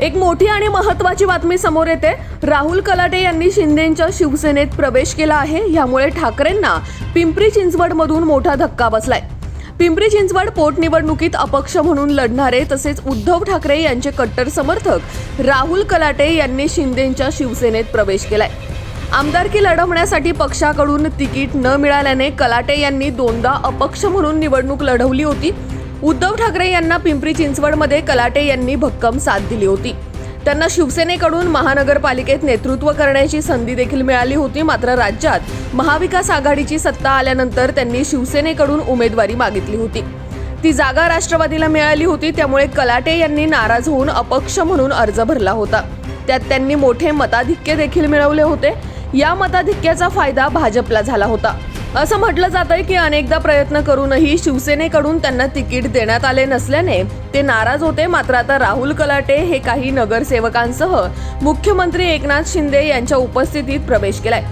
एक मोठी आणि महत्वाची बातमी समोर येते. राहुल कलाटे यांनी शिंदेच्या शिवसेनेत प्रवेश केला आहे. यामुळे ठाकरेंना पिंपरी चिंचवडमधून मोठा धक्का बसलाय. पिंपरी चिंचवड पोटनिवडणुकीत अपक्ष म्हणून लढणारे तसेच उद्धव ठाकरे यांचे कट्टर समर्थक राहुल कलाटे यांनी शिंदेच्या शिवसेनेत प्रवेश केलाय. आमदारकी लढवण्यासाठी पक्षाकडून तिकीट न मिळाल्याने कलाटे यांनी दोनदा अपक्ष म्हणून निवडणूक लढवली होती. उद्धव ठाकरे यांना पिंपरी चिंचवडमध्ये कलाटे यांनी भक्कम साथ दिली होती. त्यांना शिवसेनेकडून महानगरपालिकेत नेतृत्व करण्याची संधी देखील मिळाली होती मात्र राज्यात महाविकास आघाडीची सत्ता आल्यानंतर त्यांनी शिवसेनेकडून उमेदवारी मागितली होती. ती जागा राष्ट्रवादीला मिळाली होती त्यामुळे कलाटे यांनी नाराज होऊन अपक्ष म्हणून अर्ज भरला होता. त्यात त्यांनी मोठे मताधिक्य देखील मिळवले होते. या मताधिक्याचा फायदा भाजपला झाला होता. असं म्हटलं जात आहे की अनेकदा प्रयत्न करूनही शिवसेनेकडून त्यांना तिकीट देण्यात आले नसल्याने ते नाराज होते. मात्र आता राहुल कलाटे हे काही नगरसेवकांसह मुख्यमंत्री एकनाथ शिंदे यांच्या उपस्थितीत प्रवेश केलाय.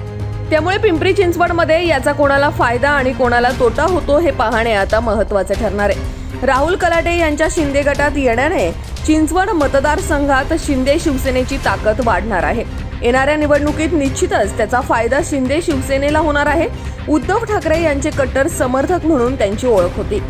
त्यामुळे पिंपरी चिंचवडमध्ये याचा कोणाला फायदा आणि कोणाला तोटा होतो हे पाहणे आता महत्त्वाचे ठरणार आहे. राहुल कलाटे यांच्या शिंदे गटात येण्याने चिंचवड मतदारसंघात शिंदे शिवसेनेची ताकद वाढणार आहे. येणाऱ्या निवडणुकीत निश्चितच त्याचा फायदा शिंदे शिवसेनेला होणार आहे. उद्धव ठाकरे यांचे कट्टर समर्थक म्हणून त्यांची ओळख होती.